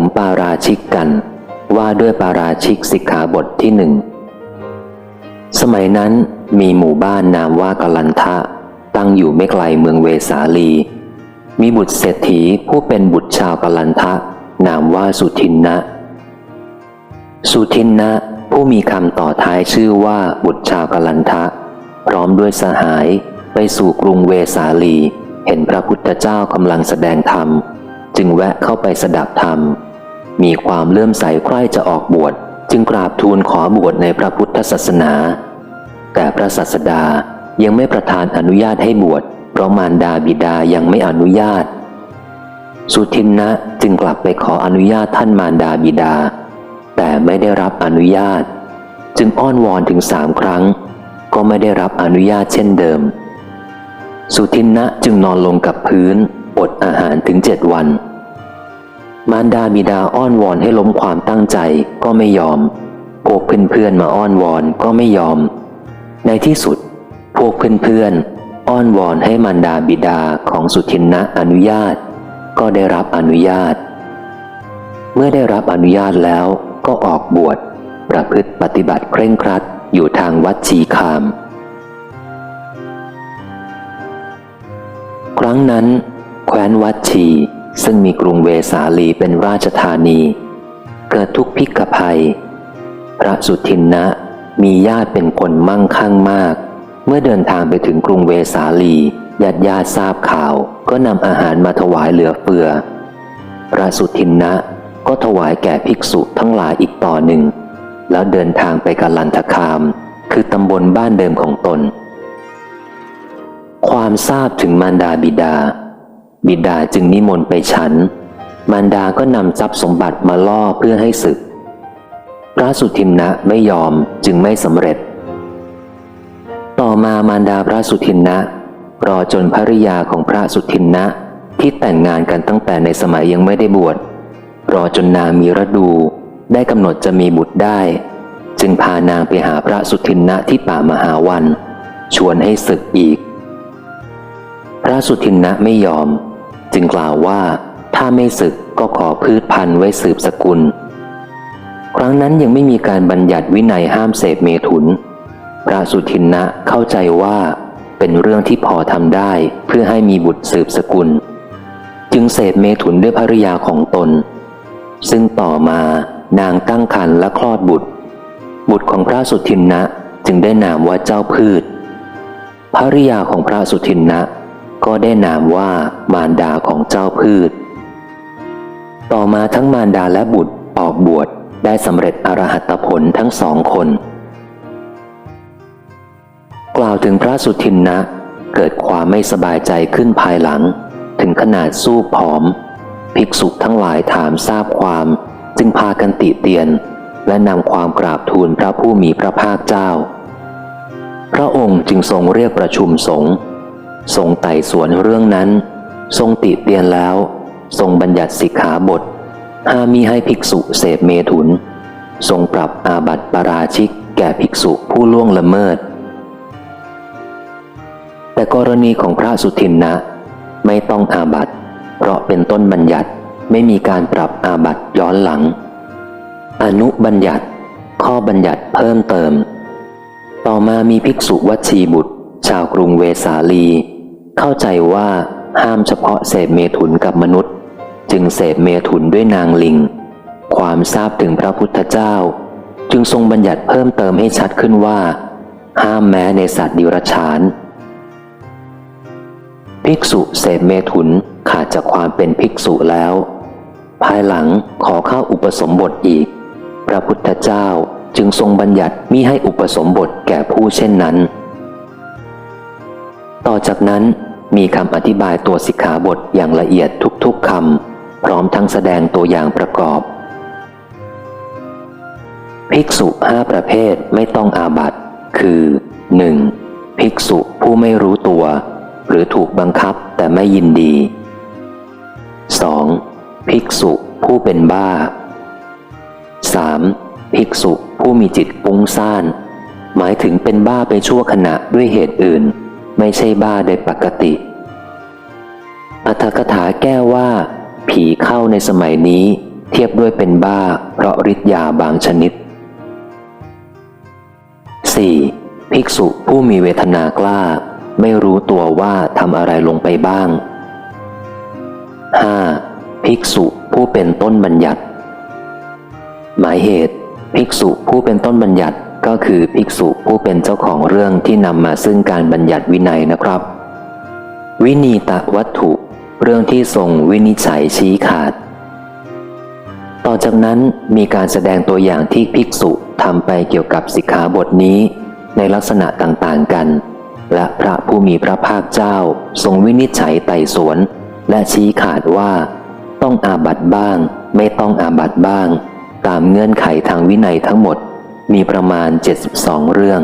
มปาราชิกกัน ว่าด้วยปาราชิกสิกขาบทที่หนึ่ง สมัยนั้นมีหมู่บ้านนามว่ากลันทะ ตั้งอยู่ไม่ไกลเมืองเวสาลี มีบุตรเศรษฐีผู้เป็นบุตรชาวกลันทะ นามว่าสุทินนะ สุทินนะผู้มีคำต่อท้ายชื่อว่าบุตรชาวกลันทะ พร้อมด้วยสหายไปสู่กรุงเวสาลี เห็นพระพุทธเจ้ากำลังแสดงธรรม จึงแวะเข้าไปสดับธรรม มีความเลื่อมใสใคร่จะออกบวชจึงกราบทูลขอบวชในพระพุทธศาสนา แต่พระศาสดายังไม่ประทานอนุญาตให้บวชเพราะมารดาบิดายังไม่อนุญาต สุทินนะจึงกลับไปขออนุญาตท่านมารดาบิดา แต่ไม่ได้รับอนุญาต จึงอ้อนวอนถึงสามครั้ง ก็ไม่ได้รับอนุญาตเช่นเดิม สุทินนะจึงนอนลงกับพื้นอดอาหารถึงเจ็ดวัน มารดาบิดาอ้อนวอนให้ล้มความตั้งใจก็ไม่ยอม พวกเพื่อนๆมาอ้อนวอนก็ไม่ยอม ในที่สุด พวกเพื่อนๆอ้อนวอนให้มารดาบิดาของสุทินนะอนุญาต ก็ได้รับอนุญาต เมื่อได้รับอนุญาตแล้วก็ออกบวชประพฤติปฏิบัติเคร่งครัดอยู่ทางวัดชีคาม ครั้งนั้น แคว้นวัดชี ซึ่งมีกรุงเวสาลีเป็นราชธานี เกิดทุกพิกภัย พระสุทินนะมีญาติเป็นคนมั่งคั่งมาก เมื่อเดินทางไปถึงกรุงเวสาลีญาติญาติทราบข่าว ก็นำอาหารมาถวายเหลือเฟือ พระสุทินนะก็ถวายแก่ภิกษุทั้งหลายอีกต่อหนึ่ง แล้วเดินทางไปกาลันทคาม คือตำบลบ้านเดิมของตน ความทราบถึงมารดาบิดา บิดาจึงนิมนต์ไปฉัน มารดาก็นำทรัพย์สมบัติมาล่อเพื่อให้ศึก พระสุทินนะไม่ยอมจึงไม่สำเร็จ ต่อมามารดาพระสุทินนะรอจนภริยาของพระสุทินนะที่แต่งงานกันตั้งแต่ในสมัยยังไม่ได้บวชรอจนนางมีฤดูได้กำหนดจะมีบุตรได้ จึงพานางไปหาพระสุทินนะที่ป่ามหาวัน ชวนให้ศึกอีก พระสุทินนะไม่ยอม จึงกล่าวว่า ถ้าไม่ศึกก็ขอพืชพันธุ์ไว้สืบสกุล ครั้งนั้นยังไม่มีการบัญญัติวินัยห้ามเสพเมถุน พระสุทินนะเข้าใจว่าเป็นเรื่องที่พอทำได้เพื่อให้มีบุตรสืบสกุล จึงเสพเมถุนด้วยภริยาของตน ซึ่งต่อมานางตั้งครรภ์และคลอดบุตร บุตรของพระสุทินนะจึงได้นามว่าเจ้าพืชภริยาของพระสุทินนะ ก็ได้นามว่ามารดาของเจ้าพืช ต่อมาทั้งมารดาและบุตรออกบวชได้สำเร็จอรหัตผลทั้งสองคน กล่าวถึงพระสุทินนะ เกิดความไม่สบายใจขึ้นภายหลัง ถึงขนาดสู้ผอม ภิกษุทั้งหลายถามทราบความ จึงพากันติเตียน และนำความกราบทูลพระผู้มีพระภาคเจ้า พระองค์จึงทรงเรียกประชุมสงฆ์ ทรงไต่สวนเรื่องนั้น ทรงติเตียนแล้ว ทรงบัญญัติสิกขาบทห้ามมิให้ภิกษุเสพเมถุน ทรงปรับอาบัติปาราชิกแก่ภิกษุผู้ล่วงละเมิด แต่กรณีของพระสุทินนะ ไม่ต้องอาบัติเพราะเป็นต้นบัญญัติไม่มีการปรับอาบัติย้อนหลัง อนุบัญญัติ ข้อบัญญัติเพิ่มเติม ต่อมามีภิกษุวัชีบุตร ชาวกรุงเวสาลี เข้าใจว่าห้ามเฉพาะเสพเมถุนกับมนุษย์ จึงเสพเมถุนด้วยนางลิง ความทราบถึงพระพุทธเจ้า จึงทรงบัญญัติเพิ่มเติมให้ชัดขึ้นว่า ห้ามแม้ในสัตว์ดิรัจฉาน ภิกษุเสพเมถุนขาดจากความเป็นภิกษุแล้ว ภายหลังขอเข้าอุปสมบทอีก พระพุทธเจ้าจึงทรงบัญญัติมิให้อุปสมบทแก่ผู้เช่นนั้น ต่อจากนั้น มีคำอธิบายตัวสิกขาบทอย่างละเอียดทุกๆคำพร้อมทั้งแสดงตัวอย่างประกอบ ภิกษุห้าประเภทไม่ต้องอาบัตคือ 1. ภิกษุผู้ไม่รู้ตัว หรือถูกบังคับแต่ไม่ยินดี 2. ภิกษุผู้เป็นบ้า 3. ภิกษุผู้มีจิตปุ้งซ่าน หมายถึงเป็นบ้าไปชั่วขณะด้วยเหตุอื่น ไม่ใช่บ้าโดยปกติ อัธกถาแก้ว่า ผีเข้าในสมัยนี้เทียบด้วยเป็นบ้า เพราะฤทธิ์ยาบางชนิด 4. ภิกษุผู้มีเวทนากล้า ไม่รู้ตัวว่าทำอะไรลงไปบ้าง 5. ภิกษุผู้เป็นต้นบัญญัติ หมายเหตุ ภิกษุผู้เป็นต้นบัญญัติ ก็คือภิกษุผู้เป็นเจ้าของเรื่องที่นำมาซึ่งการบัญญัติวินัยนะครับ วินีตะวัตถุ เรื่องที่ทรงวินิจฉัยชี้ขาด ต่อจากนั้นมีการแสดงตัวอย่างที่ภิกษุทำไปเกี่ยวกับสิกขาบทนี้ ในลักษณะต่างๆกัน และพระผู้มีพระภาคเจ้าทรงวินิจฉัยไต่สวน และชี้ขาดว่า ต้องอาบัตบ้าง ไม่ต้องอาบัตบ้าง ตามเงื่อนไขทางวินัยทั้งหมด มีประมาณ 72 เรื่อง